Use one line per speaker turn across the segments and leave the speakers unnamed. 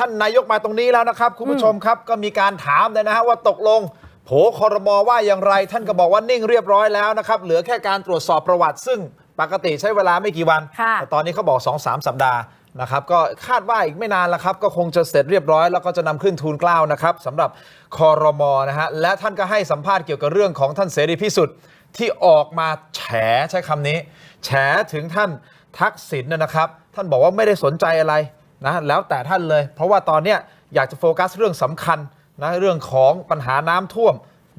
ท่านนายกมาตรงนี้แล้วนะครับ คุณผู้ชมครับก็มีการถามเลยนะฮะว่าตกลงโผคอรมอว่าอย่างไร ท่านก็บอกว่านิ่งเรียบร้อยแล้วนะครับ เหลือแค่การตรวจสอบประวัติ ซึ่งปกติใช้เวลาไม่กี่วัน
ค่ะ
แต่ตอนนี้เขาบอก 2-3สัปดาห์นะครับก็คาดว่าอีกไม่นานแล้วครับ ก็คงจะเสร็จเรียบร้อยแล้วก็จะนำขึ้นทูลเกล้านะครับสำหรับคอรมอนะฮะและท่านก็ให้สัมภาษณ์เกี่ยวกับเรื่องของท่านเสรีพิสุทธิ์ที่ออกมาแฉใช้คำนี้ แฉถึงท่านทักษิณนะนะครับ ท่านบอกว่าไม่ได้สนใจอะไร นะแล้วแต่ท่านเลย เพราะว่าตอนเนี้ยอยากจะโฟกัสเรื่องสำคัญนะเรื่องของปัญหาน้ำท่วม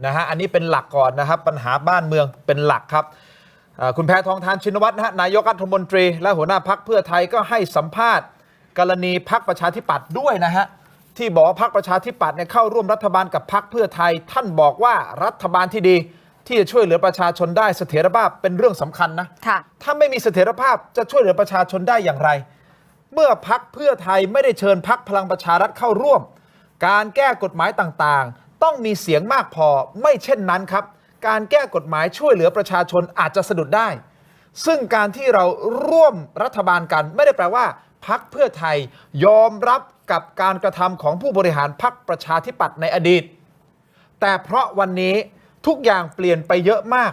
นะฮะอันนี้เป็นหลักก่อนนะครับ ปัญหาบ้านเมืองเป็นหลักครับอ่าคุณแพทองทานชินวัตรนะฮะนายกรัฐมนตรี และหัวหน้าพักเพื่อไทยก็ให้สัมภาษณ์ กรณีพักประชาธิปัตย์ด้วยนะฮะที่บอกว่าพักประชาธิปัตย์เนี่ยเข้าร่วมรัฐบาลกับพักเพื่อไทย ท่านบอกว่ารัฐบาลที่ดี ที่จะช่วยเหลือประชาชนได้เสถียรภาพเป็นเรื่องสำคัญนะ
ค่ะ
ถ้าไม่มีเสถียรภาพจะช่วยเหลือประชาชนได้อย่างไร เมื่อพักเพื่อไทยไม่ได้เชิญพักพลังประชารัฐเข้าร่วม การแก้กฎหมายต่างๆ ต้องมีเสียงมากพอไม่เช่นนั้นครับ การแก้กฎหมายช่วยเหลือประชาชนอาจจะสะดุดได้ ซึ่งการที่เราร่วมรัฐบาลกันไม่ได้แปลว่า พักเพื่อไทยยอมรับกับการกระทำของผู้บริหารพักประชาธิปัตย์ในอดีต แต่เพราะวันนี้ทุกอย่างเปลี่ยนไปเยอะมาก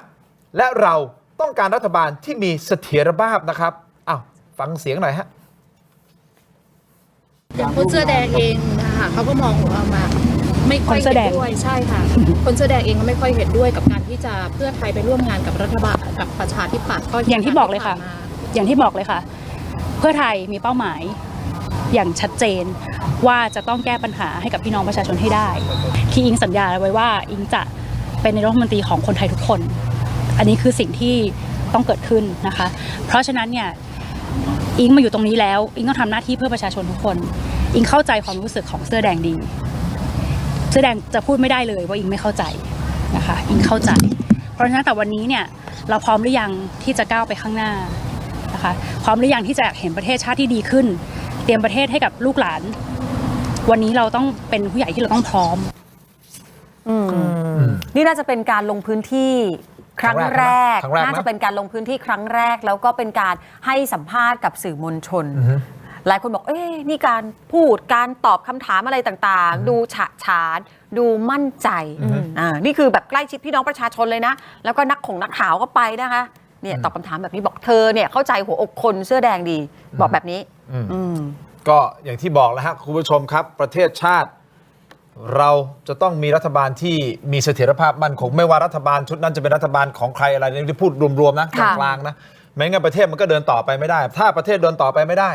และเราต้องการรัฐบาลที่มีเสถียรภาพนะครับอ้าวฟังเสียงหน่อยฮะ
คนเสื้อแดงเองนะคะเขาก็มองออกมาไม่ค่อย
คนเสื้
เห็
อนแดง
ด้วยใช่ค่ะ คนเสื้อแดงเองก็ไม่ค่อยเห็นด้วยกับการที่จะเพื่อไทยไปร่วมงานกับรัฐบาลกับประชาธิปัตย์ก็
อย่างที่บอกเลยค่ะ
ผ่านมา
อย่างที่บอกเลยค่ะ เพื่อไทยมีเป้าหมายอย่างชัดเจนว่าจะต้องแก้ปัญหาให้กับพี่น้องประชาชนให้ได้ ที่อิงสัญญาไว้ว่าอิงจะเป็นนายกรัฐมนตรีของคนไทยทุกคน อันนี้คือสิ่งที่ต้องเกิดขึ้นนะคะ เพราะฉะนั้นเนี่ยอิงมาอยู่ตรงนี้แล้ว อิงต้องทำหน้าที่เพื่อประชาชนทุกคน อิงเข้าใจความรู้สึกของเสื้อแดงดี เสื้อแดงจะพูดไม่ได้เลยว่าอิงไม่เข้าใจนะคะ อิงเข้าใจ เพราะฉะนั้นแต่วันนี้เนี่ยเราพร้อมหรือยังที่จะก้าวไปข้างหน้านะคะพร้อมหรือยังที่จะเห็นประเทศชาติที่ดีขึ้น เตรียมประเทศให้กับลูกหลาน วันนี้เราต้องเป็นผู้ใหญ่ที่เราต้องพร้อม
อืมนี่น่าจะเป็นการลงพื้นที่ครั้งแรก
ครั้งแรกนะ
น่าจะเป็นการลงพื้นที่ครั้งแรก แล้วก็เป็นการให้สัมภาษณ์กับสื่อมวลชน หลายคนบอก เอ๊ะนี่การพูดการตอบคำถามอะไรต่างๆ ดูฉะฉานดูมั่นใจอ่านี่คือแบบใกล้ชิดพี่น้องประชาชนเลยนะ แล้วก็นักของนักข่าวก็ไปนะคะเนี่ยตอบคำถามแบบนี้บอกเธอเนี่ยเข้าใจหัวอกคนเสื้อแดงดี บอกแบบนี้
อืม
อืม
ก็อย่างที่บอกแล้วฮะคุณผู้ชมครับ ประเทศชาติ เราจะต้องมีรัฐบาลที่มีเสถียรภาพมั่นคงไม่ว่ารัฐบาลชุดนั้นจะเป็นรัฐบาลของใครอะไรนี่พูดรวมๆนะก
ค่ะ
ลางๆนะไม่งั้นประเทศมันก็เดินต่อไปไม่ได้ ถ้าประเทศเดินต่อไปไม่ได้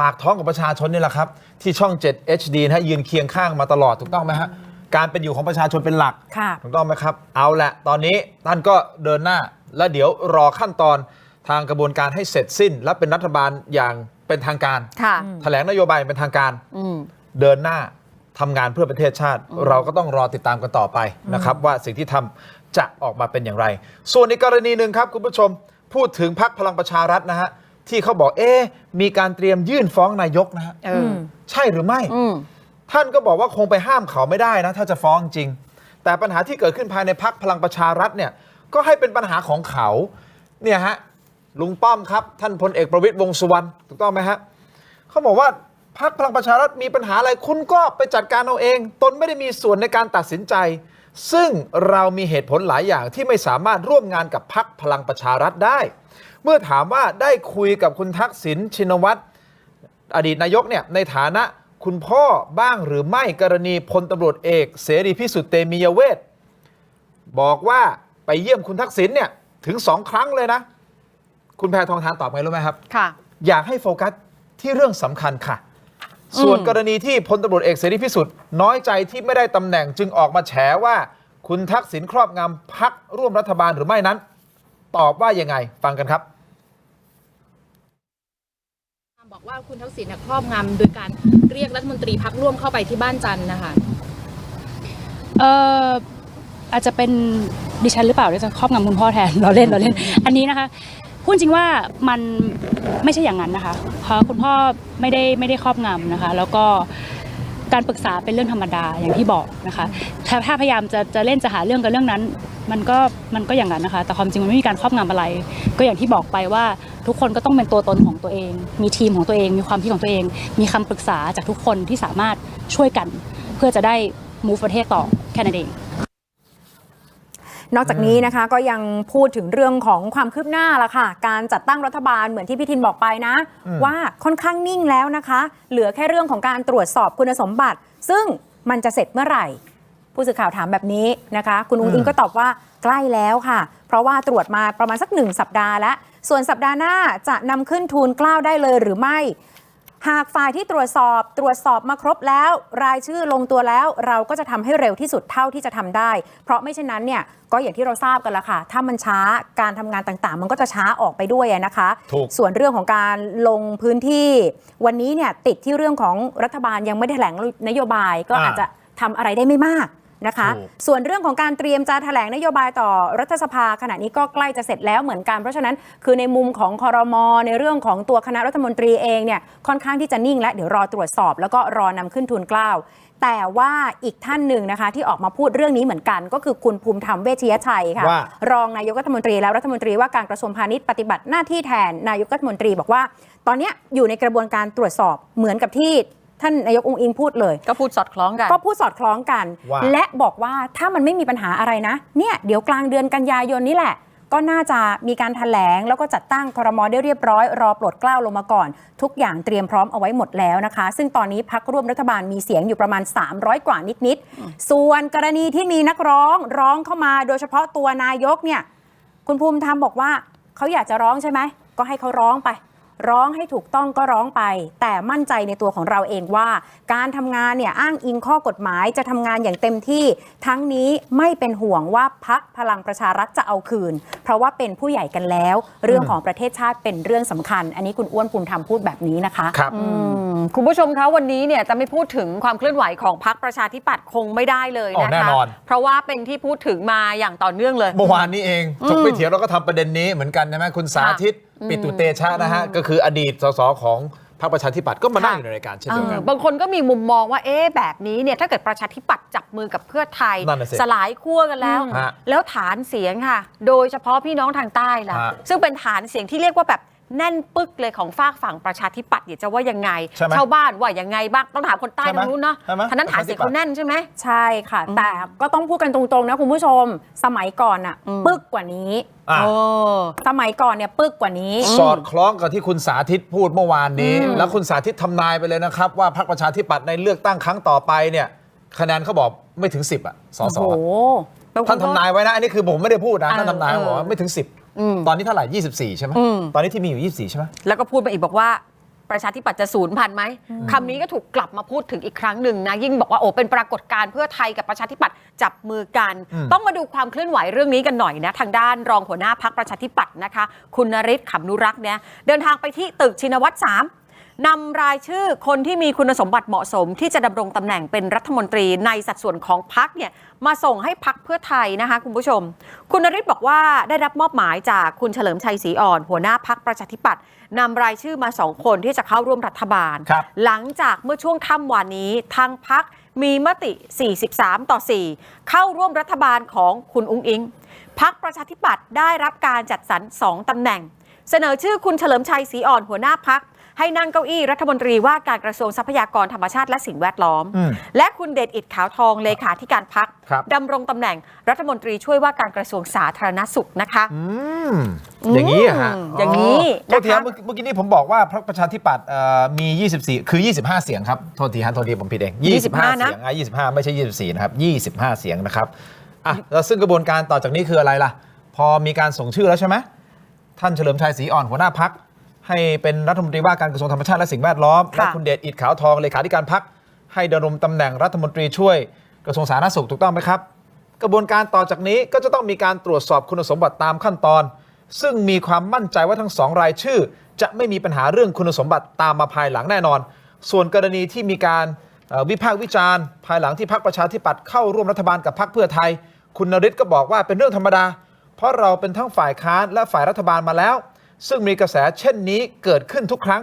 ปากท้องของประชาชนนี่แหละครับ ที่ช่อง 7 HD นะฮะยืนเคียงข้างมาตลอดถูกต้องไหมฮะการเป็นอยู่ของประชาชนเป็นหลัก
ค่ะ
ถูกต้องไหมครับ เอาละตอนนี้ท่านก็เดินหน้า แล้วเดี๋ยวรอขั้นตอนทางกระบวนการให้เสร็จสิ้น และเป็นรัฐบาลอย่างเป็นทางการ
ค่ะ
แถลงนโยบายเป็นทางการ
อืม
เดินหน้าทำงานเพื่อประเทศชาติ เราก็ต้องรอติดตามกันต่อไปนะครับ ว่าสิ่งที่ทำจะออกมาเป็นอย่างไร ส่วนอีกกรณีหนึ่งครับ คุณผู้ชม พูดถึงพักพลังประชารัฐนะฮะ ที่เขาบอกเอ๊ะมีการเตรียมยื่นฟ้องนายกนะฮะ
เออ
ใช่หรือไม่
อืม
ท่านก็บอกว่าคงไปห้ามเขาไม่ได้นะ ถ้าจะฟ้องจริง แต่ปัญหาที่เกิดขึ้นภายในพักพลังประชารัฐเนี่ยก็ให้เป็นปัญหาของเขาเนี่ยฮะลุงป้อมครับ ท่านพลเอกประวิตยวงษ์สุวรรณถูกต้องไหมฮะเขาบอกว่าพักพลังประชารัฐมีปัญหาอะไรคุณก็ไปจัดการเอาเอง ตนไม่ได้มีส่วนในการตัดสินใจ ซึ่งเรามีเหตุผลหลายอย่างที่ไม่สามารถร่วมงานกับพักพลังประชารัฐได้ เมื่อถามว่าได้คุยกับคุณทักษิณชินวัตรอดีตนายกเนี่ยในฐานะคุณพ่อบ้างหรือไม่กรณีพลตำรวจเอก เสรีพิสุทธิ์เตมียเวทบอกว่าไปเยี่ยมคุณทักษิณเนี่ยถึงสองครั้งเลยนะ คุณแพทองทานตอบไงรู้ไหมครับ
ค่ะ
อยากให้โฟกัสที่เรื่องสำคัญค่ะ ส่วนกรณีที่พลตำรวจเอกเสรีพิสุทธิ์น้อยใจที่ไม่ได้ตำแหน่งจึงออกมาแฉว่า คุณทักษิณครอบงำพักร่วมรัฐบาลหรือไม่นั้น ตอบว่ายังไง ฟังกันครับ
บอกว่าคุณทักษิณครอบงำโดยการเรียกรัฐมนตรีพักร่วมเข้าไปที่บ้านจันนะคะ
เอ่ออาจจะเป็นดิฉันหรือเปล่าที่จะครอบงำคุณพ่อแทนเราเล่นเราเล่น อันนี้นะคะพูดจริงว่ามันไม่ใช่อย่างนั้นนะคะเพราะคุณพ่อไม่ได้ไม่ได้ครอบงำนะคะ แล้วก็การปรึกษาเป็นเรื่องธรรมดาอย่างที่บอกนะคะถ้าพยายามจะจะเล่นจะหาเรื่องกันเรื่องนั้น มันก็มันก็อย่างนั้นนะคะ แต่ความจริงมันไม่มีการครอบงำอะไร ก็อย่างที่บอกไปว่าทุกคนก็ต้องเป็นตัวตนของตัวเอง มีทีมของตัวเอง มีความคิดของตัวเอง มีคำปรึกษาจากทุกคนที่สามารถช่วยกัน เพื่อจะได้ move ประเทศต่อแค่นั้นเอง
นอกจากนี้นะคะก็ยังพูดถึงเรื่องของความคืบหน้าละค่ะ การจัดตั้งรัฐบาลเหมือนที่พี่ทินบอกไปนะ ว่าค่อนข้างนิ่งแล้วนะคะ เหลือแค่เรื่องของการตรวจสอบคุณสมบัติ ซึ่งมันจะเสร็จเมื่อไหร่ ผู้สื่อข่าวถามแบบนี้นะคะ คุณอุ้งอิงก็ตอบว่าใกล้แล้วค่ะ เพราะว่าตรวจมาประมาณสักหนึ่งสัปดาห์แล้ว ส่วนสัปดาห์หน้าจะนำขึ้นทูลเกล้าได้เลยหรือไม่ หากฝ่ายที่ตรวจสอบตรวจสอบมาครบแล้ว รายชื่อลงตัวแล้ว เราก็จะทำให้เร็วที่สุดเท่าที่จะทำได้ เพราะไม่เช่นนั้นเนี่ยก็อย่างที่เราทราบกันละค่ะ ถ้ามันช้าการทำงานต่างๆ มันก็จะช้าออกไปด้วยอะนะคะ
ถูก
ส่วนเรื่องของการลงพื้นที่ วันนี้เนี่ยติดที่เรื่องของรัฐบาลยังไม่ได้แถลงนโยบายก็
อ่า
อาจจะทำอะไรได้ไม่มาก นะคะ
ถูก
ส่วนเรื่องของการเตรียมจะแถลงนโยบายต่อรัฐสภาขณะนี้ก็ใกล้จะเสร็จแล้วเหมือนกัน เพราะฉะนั้นคือในมุมของคอรมอในเรื่องของตัวคณะรัฐมนตรีเองเนี่ยค่อนข้างที่จะนิ่งและเดี๋ยวรอตรวจสอบ แล้วก็รอนำขึ้นทูลเกล้าแต่ว่าอีกท่านหนึ่งนะคะ ที่ออกมาพูดเรื่องนี้เหมือนกันก็คือคุณภูมิธรรมเวชยชัยค่ะ
ว่า
รองนายกรัฐมนตรีและรัฐมนตรีว่าการกระทรวงพาณิชย์ปฏิบัติหน้าที่แทนนายกรัฐมนตรีบอกว่า ตอนเนี้ยอยู่ในกระบวนการตรวจสอบเหมือนกับที่ ท่านนายกองค์อิงพูดเลย
ก็พูดสอดคล้องกัน
ก็พูดสอดคล้องกัน
ว่า
และบอกว่าถ้ามันไม่มีปัญหาอะไรนะ เนี่ยเดี๋ยวกลางเดือนกันยายนนี้แหละ ก็น่าจะมีการถแถลง แล้วก็จัดตั้งครมได้เรียบร้อย รอปลดเกล้าลงมาก่อน ทุกอย่างเตรียมพร้อมเอาไว้หมดแล้วนะคะ ซึ่งตอนนี้พักร่วมรัฐบาลมีเสียงอยู่ประมาณ 300 กว่านิดๆส่วนกรณีที่มีนักร้องร้องเข้ามา โดยเฉพาะตัวนายกเนี่ยคุณภูมิธรรมบอกว่าเขาอยากจะร้องใช่ไหมก็ให้เขาร้องไป ร้องให้ถูกต้องก็ร้องไป แต่มั่นใจในตัวของเราเองว่า การทำงานเนี่ยอ้างอิงข้อกฎหมายจะทำงานอย่างเต็มที่ ทั้งนี้ไม่เป็นห่วงว่าพักพลังประชารัฐจะเอาคืน เพราะว่าเป็นผู้ใหญ่กันแล้ว เรื่องของประเทศชาติเป็นเรื่องสำคัญ อันนี้คุณอ้วนภูมิธรรมพูดแบบนี้นะคะ
ครับ
อืมคุณผู้ชมคะวันนี้เนี่ยจะไม่พูดถึงความเคลื่อนไหวของพรรคประชาธิปัตย์คงไม่ได้เลย
อ๋อ
นะคะ
แน่นอน
เพราะว่าเป็นที่พูดถึงมาอย่างต่อเนื่องเลย
เมื่อวานนี้เองถกไปเถียงเราก็ทำประเด็นนี้เหมือนกันใช่ไหมคุณสาธิต ปิตุเตชะนะฮะก็คืออดีตสสของพรรคประชาธิปัตย์ก็มานั่งอยู่ในรายการเช่นเดียวกัน
เออบางคนก็มีมุมมองว่าเอ๊ะแบบนี้เนี่ยถ้าเกิดประชาธิปัตย์จับมือกับเพื่อไทย
นั่นน่ะสิ
สลายขั้วกันแล้ว
ฮะ
แล้วฐานเสียงค่ะ โดยเฉพาะพี่น้องทางใต้ล่ะ
ฮะ
ซึ่งเป็นฐานเสียงที่เรียกว่าแบบ แน่นปึกเลยของฝากฝั่งประชาธิปัตย์เนี่ยจะว่ายังไง
ใช่ไหม
ชาวบ้านว่ายังไงบ้างต้องถามคนใต้
ใช่ไหม
ทางนู้นเนาะ
ใช่ไหม
ท่านั้นฐานเสียงเขาแน่นใช่ไหม
ใช่ค่ะแต่ก็ต้องพูดกันตรงๆนะคุณผู้ชม สมัยก่อนอะ
อืม
ปึกกว่านี้
อะ
โอ้
สมัยก่อนเนี่ยปึกกว่านี้
สอดคล้องกับที่คุณสาธิตพูดเมื่อวานนี้
อืม
แล้วคุณสาธิตทำนายไปเลยนะครับ ว่าพรรคประชาธิปัตย์ในเลือกตั้งครั้งต่อไปเนี่ยคะแนนเขาบอกไม่ถึง 10 อะสส
โอ้โห
อะท่านทำนายไว้นะ อันนี้คือผมไม่ได้พูดนะ
เออ
ท่านทำนาย
เออ
บอกว่าไม่ถึง
อืม
10ตอนนี้เท่าไหร่ 24 ใช่ไหม
อืม
ตอนนี้ที่มีอยู่ 24 ใช่ไหม
แล้วก็พูดมาอีกบอกว่าประชาธิปัตย์จะศูนย์พันไหมคำนี้ก็ถูกกลับมาพูดถึงอีกครั้งหนึ่งนะ ยิ่งบอกว่าโอ้เป็นปรากฏการณ์เพื่อไทยกับประชาธิปัตย์จับมือกัน
อืม
ต้องมาดูความเคลื่อนไหวเรื่องนี้กันหน่อยนะ ทางด้านรองหัวหน้าพักประชาธิปัตย์นะคะ คุณนริศขำนุรักษ์เนี่ยเดินทางไปที่ตึกชินวัตรสาม นำรายชื่อคนที่มีคุณสมบัติเหมาะสม ที่จะดำรงตำแหน่งเป็นรัฐมนตรีในสัดส่วนของพักเนี่ยมาส่งให้พักเพื่อไทยนะคะคุณผู้ชม คุณนริศบอกว่าได้รับมอบหมายจากคุณเฉลิมชัยศรีอ่อน หัวหน้าพักประชาธิปัตย์นำรายชื่อมาสองคนที่จะเข้าร่วมรัฐบาล
ครับ
หลังจากเมื่อช่วงค่ำวานนี้ทางพักมีมติ 43 ต่อ 4 เข้าร่วมรัฐบาลของคุณอุ้งอิงพักประชาธิปัตย์ได้รับการจัดสรร2ตำแหน่ง เสนอชื่อคุณเฉลิมชัยศรีอ่อนหัวหน้าพัก ให้นั่งเก้าอี้รัฐมนตรีว่าการกระทรวงทรัพยากรธรรมชาติและสิ่งแวดล้อม
อืม
และคุณเดชอิดขาวทองเลขาธิการพัก
ครับ
ดำรงตำแหน่งรัฐมนตรีช่วยว่าการกระทรวงสาธารณสุขนะคะ
อืมอย่างนี้อะฮะ
อืมอย่างนี้
โทษทีครับ
นะคะ
เมื่อเมื่อกี้นี้ผมบอกว่าพรรคประชาธิปัตย์เอ่อมี 24 คือ 25 เสียงครับโทษทีฮะโทษทีผมผิดเอง
25นะ
เสียงอะ25 ไม่ใช่ 24 นะครับ 25 เสียงนะครับอะแล้วซึ่งกระบวนการต่อจากนี้คืออะไรล่ะ พอมีการส่งชื่อแล้วใช่ไหมท่านเฉลิมชัยศรีอ่อนหัวหน้าพัก ให้เป็นรัฐมนตรีว่าการกระทรวงธรรมชาติและสิ่งแวดล้อม
ค่ะ
และคุณเดชอิดขาวทองเลขาธิการพักให้ดำรงตำแหน่งรัฐมนตรีช่วยกระทรวงสาธารณสุขถูกต้องไหมครับ กระบวนการต่อจากนี้ก็จะต้องมีการตรวจสอบคุณสมบัติตามขั้นตอน ซึ่งมีความมั่นใจว่าทั้งสองรายชื่อ จะไม่มีปัญหาเรื่องคุณสมบัติตามมาภายหลังแน่นอน ส่วนกรณีที่มีการเอ่อวิพากษ์วิจารณ์ ภายหลังที่พรรคประชาธิปัตย์เข้าร่วมรัฐบาลกับพรรคเพื่อไทย คุณนริศก็บอกว่าเป็นเรื่องธรรมดา เพราะเราเป็นทั้งฝ่ายค้านและฝ่ายรัฐบาลมาแล้ว ซึ่งมีกระแสเช่นนี้เกิดขึ้นทุกครั้ง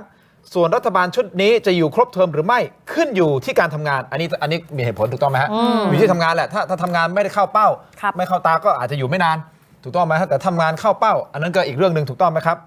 ส่วนรัฐบาลชุดนี้จะอยู่ครบเทอมหรือไม่ขึ้นอยู่ที่การทำงาน อันนี้อันนี้มีเหตุผลถูกต้องไหมฮะอยู่ที่ทำงานแหละถ้าถ้าทำงานไม่ได้เข้าเป้า
ครับ
ไม่เข้าตาก็อาจจะอยู่ไม่นาน ถูกต้องไหมฮะแต่ทำงานเข้าเป้า อันนั้นก็อีกเรื่องหนึ่งถูกต้องไหมครับ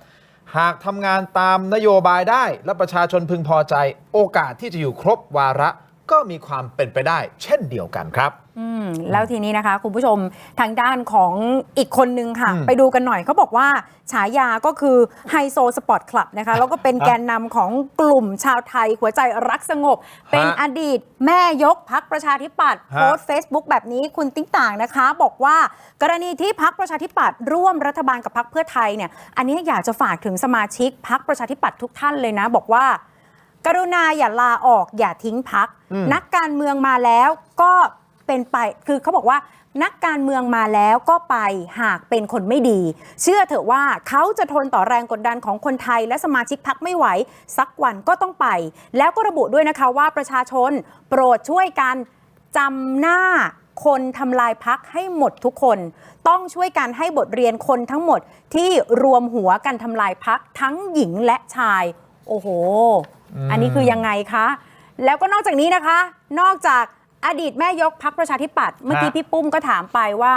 หากทำงานตามนโยบายได้และประชาชนพึงพอใจ โอกาสที่จะอยู่ครบวาระ ก็มีความเป็นไปได้ เช่นเดียวกันครับ
อืมแล้วทีนี้นะคะ คุณผู้ชมทางด้านของอีกคนนึงค่ะ
อืม
ไปดูกันหน่อยเขาบอกว่า ฉายาก็คือไฮโซสปอร์ตคลับนะคะ แล้วก็เป็นแกนนำของกลุ่มชาวไทย หัวใจรักสงบ เป็นอดีตแม่ยกพักประชาธิปัตย์
ฮะ
โพสต์ Facebook แบบนี้คุณติ๊งต่างนะคะ บอกว่ากรณีที่พักประชาธิปัตย์ร่วมรัฐบาลกับพักเพื่อไทยเนี่ยอันนี้อยากจะฝากถึงสมาชิกพักประชาธิปัตย์ทุกท่านเลยนะ บอกว่า กรุณาอย่าลาออกอย่าทิ้งพัก
อืม
นักการเมืองมาแล้วก็เป็นไปคือเขาบอกว่านักการเมืองมาแล้วก็ไปหากเป็นคนไม่ดี เชื่อเถอะว่าเขาจะทนต่อแรงกดดันของคนไทย และสมาชิกพักไม่ไหว สักวันก็ต้องไป แล้วก็ระบุด้วยนะคะว่าประชาชนโปรดช่วยกันจำหน้าคนทำลายพักให้หมดทุกคน ต้องช่วยกันให้บทเรียนคนทั้งหมดที่รวมหัวกันทำลายพักทั้งหญิงและชาย โอ้โห อันนี้คือยังไงคะ แล้วก็นอกจากนี้นะคะ นอกจากอดีตแม่ยกพักประชาธิปัตย์เมื่อกี้
ฮะ
พี่ปุ้มก็ถามไปว่า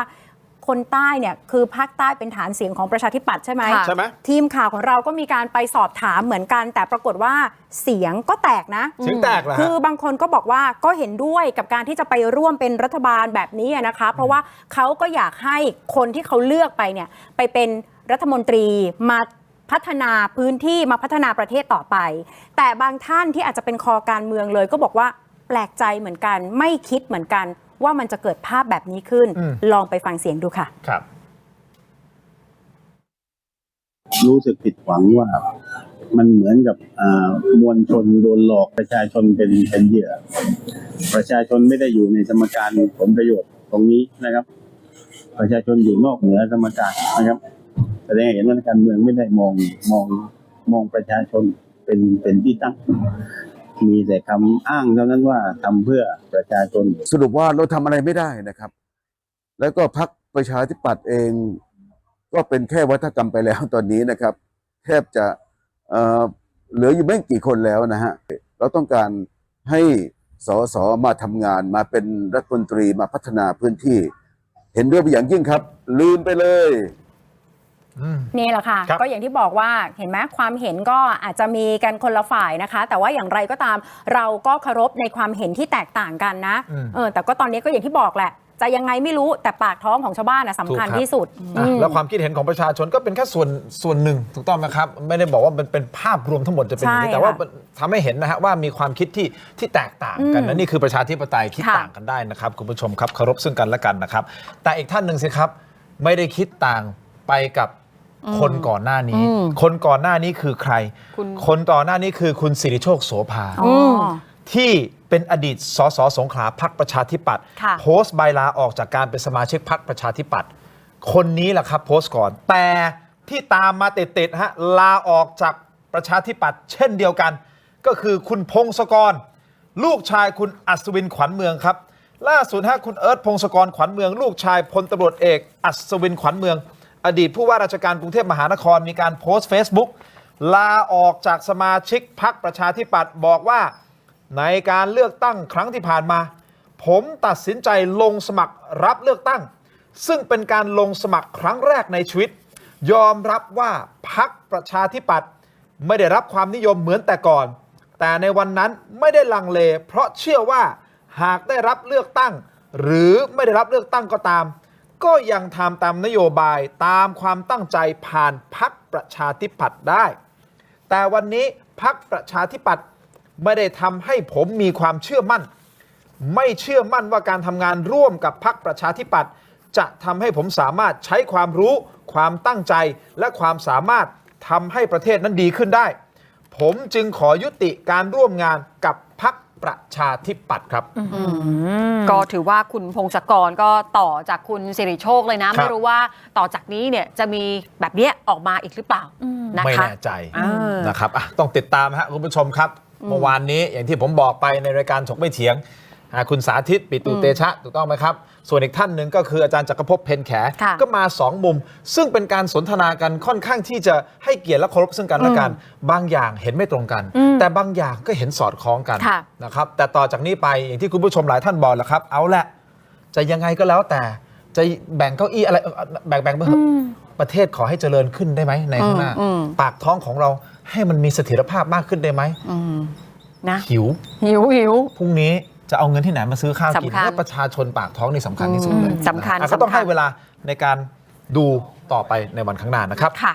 คนใต้เนี่ยคือภาคใต้เป็นฐานเสียงของประชาธิปัตย์ใช่ไหม
ค่ะ
ใช่ไหม
ทีมข่าวของเราก็มีการไปสอบถามเหมือนกัน แต่ปรากฏว่าเสียงก็แตกนะ
เสียงแตกเหรอฮะ
คือบางคนก็บอกว่าก็เห็นด้วยกับการที่จะไปร่วมเป็นรัฐบาลแบบนี้อะนะคะ เพราะว่าเขาก็อยากให้คนที่เขาเลือกไปเนี่ยไปเป็นรัฐมนตรีมา พัฒนาพื้นที่มาพัฒนาประเทศต่อไป แต่บางท่านที่อาจจะเป็นคอการเมืองเลย ก็บอกว่าแปลกใจเหมือนกัน ไม่คิดเหมือนกัน ว่ามันจะเกิดภาพแบบนี้ขึ้น
อืม
ลองไปฟังเสียงดูค่ะ
ครับ
รู้สึกผิดหวังว่ามันเหมือนกับอ่ามวลชนโดนหลอกประชาชนเป็นเป็นเหยื่อ ประชาชนไม่ได้อยู่ในสมการผลประโยชน์ตรงนี้นะครับ ประชาชนอยู่นอกเหนือสมการนะครับ แสดงเห็นว่าการเมืองไม่ได้มองมองมองประชาชนเป็นเป็นที่ตั้ง มีแต่คำอ้างเท่านั้นว่าทำเพื่อประชาชน
สรุปว่าเราทำอะไรไม่ได้นะครับ แล้วก็พักประชาธิปัตย์เอง ก็เป็นแค่วัฒกรรมไปแล้วตอนนี้นะครับ แทบจะเอ่อเหลืออยู่ไม่กี่คนแล้วนะฮะเราต้องการให้สสมาทำงานมาเป็นรัฐมนตรีมาพัฒนาพื้นที่ เห็นด้วยเป็นอย่างยิ่งครับ ลืมไปเลย
นี่แหละค่ะ
ครับ
ก็อย่างที่บอกว่าเห็นไหมความเห็นก็อาจจะมีกันคนละฝ่ายนะคะ แต่ว่าอย่างไรก็ตามเราก็เคารพในความเห็นที่แตกต่างกันนะ
อืม
เออแต่ก็ตอนนี้ก็อย่างที่บอกแหละจะยังไงไม่รู้แต่ปากท้องของชาวบ้านนะสำคัญ
ถูกครับ
ที่สุด
อะ
อืม
แล้วความคิดเห็นของประชาชนก็เป็นแค่ส่วนส่วนหนึ่งถูกต้องไหมครับ ไม่ได้บอกว่ามันเป็นภาพรวมทั้งหมดจะเป็นอย่างนี้
ใช่
แต่ว่า
ค่ะ
มันทำให้เห็นนะฮะว่ามีความคิดที่ที่แตกต่างกัน
อื
นะ
ม
นี่คือประชาธิปไตยคิด
ค่ะ
ต่างกันได้นะครับคุณผู้ชมครับเคารพซึ่งกันและกันนะครับ แต่อีกท่านหนึ่งสิครับ ไม่ได้คิดต่างไปกับ คนก่อนหน้านี้
อืม
คนก่อนหน้านี้คือใคร
คุณ
คนก่อนหน้านี้คือคุณสิริโชคโสภา
อ๋ออ
ที่เป็นอดีตสสสงขลาพักประชาธิปัตย์
ค่ะ
โพสต์ใบลาออกจากการเป็นสมาชิกพักประชาธิปัตย์คนนี้แหละครับโพสต์ก่อน แต่ที่ตามมาติดๆฮะลาออกจากประชาธิปัตย์เช่นเดียวกัน ก็คือคุณพงศกร ลูกชายคุณอัศวินขวัญเมืองครับ ล่าสุดฮะคุณเอิร์ธพงศกรขวัญเมือง ลูกชายพลตำรวจเอก อัศวินขวัญเมือง อดีตผู้ว่าราชการกรุงเทพมหานครมีการโพสต์ Facebook ลาออกจากสมาชิกพักประชาธิปัตย์บอกว่า ในการเลือกตั้งครั้งที่ผ่านมา ผมตัดสินใจลงสมัครรับเลือกตั้ง ซึ่งเป็นการลงสมัครครั้งแรกในชีวิต ยอมรับว่าพักประชาธิปัตย์ไม่ได้รับความนิยมเหมือนแต่ก่อน แต่ในวันนั้นไม่ได้ลังเล เพราะเชื่อว่าหากได้รับเลือกตั้ง หรือไม่ได้รับเลือกตั้งก็ตาม ก็ยังทำตามนโยบายตามความตั้งใจผ่านพักประชาธิปัตย์ได้ แต่วันนี้พักประชาธิปัตย์ไม่ได้ทำให้ผมมีความเชื่อมั่น ไม่เชื่อมั่นว่าการทำงานร่วมกับพักประชาธิปัตย์จะทำให้ผมสามารถใช้ความรู้ความตั้งใจและความสามารถทำให้ประเทศนั้นดีขึ้นได้ ผมจึงขอยุติการร่วมงานกับ ประชาธิปัตย์ครับ
ก็ถือว่าคุณพงศกรก็ต่อจากคุณสิริโชคเลยนะ
ครับ
ไม่รู้ว่าต่อจากนี้เนี่ยจะมีแบบเนี้ยออกมาอีกหรือเปล่านะ
ไม่
คะ
แน่ใจ
เออ
นะครับอะต้องติดตามฮะคุณผู้ชมครับเมื่อวานนี้อย่างที่ผมบอกไปในรายการถกไม่เถียง อ่าคุณสาธิตปิตุเตชะถูกต้องไหมครับ ส่วนอีกท่านหนึ่งก็คืออาจารย์จักรภพเพนแข
ค่ะ
ก็มาสองมุม ซึ่งเป็นการสนทนากันค่อนข้างที่จะให้เกียรติและเคารพซึ่งกันและกัน บางอย่างเห็นไม่ตรงกัน
อืม
แต่บางอย่างก็เห็นสอดคล้องกัน
ค่ะ
นะครับแต่ต่อจากนี้ไปอย่างที่คุณผู้ชมหลายท่านบอกแล้วครับ เอาแหละจะยังไงก็แล้วแต่จะแบ่งเก้าอี้อะไรเอ่อแบ่งแบ่งไปเถอะ ประเทศขอให้เจริญขึ้นได้ไหมในข้างหน้า
อืม
ปากท้องของเราให้มันมีเสถียรภาพมากขึ้นได้ไหม
อืมนะ
หิว
หิวหิว
พรุ่งนี้ จะเอาเงินที่ไหนมาซื้อข้าวกิน
สำคัญ
และประชาชนปากท้องนี่สำคัญที่สุดเลย
อืมสำคัญ
อะก็ต้อง
สำคัญ
ให้เวลาในการดูต่อไปในวันข้างหน้านะครับ
ค่ะ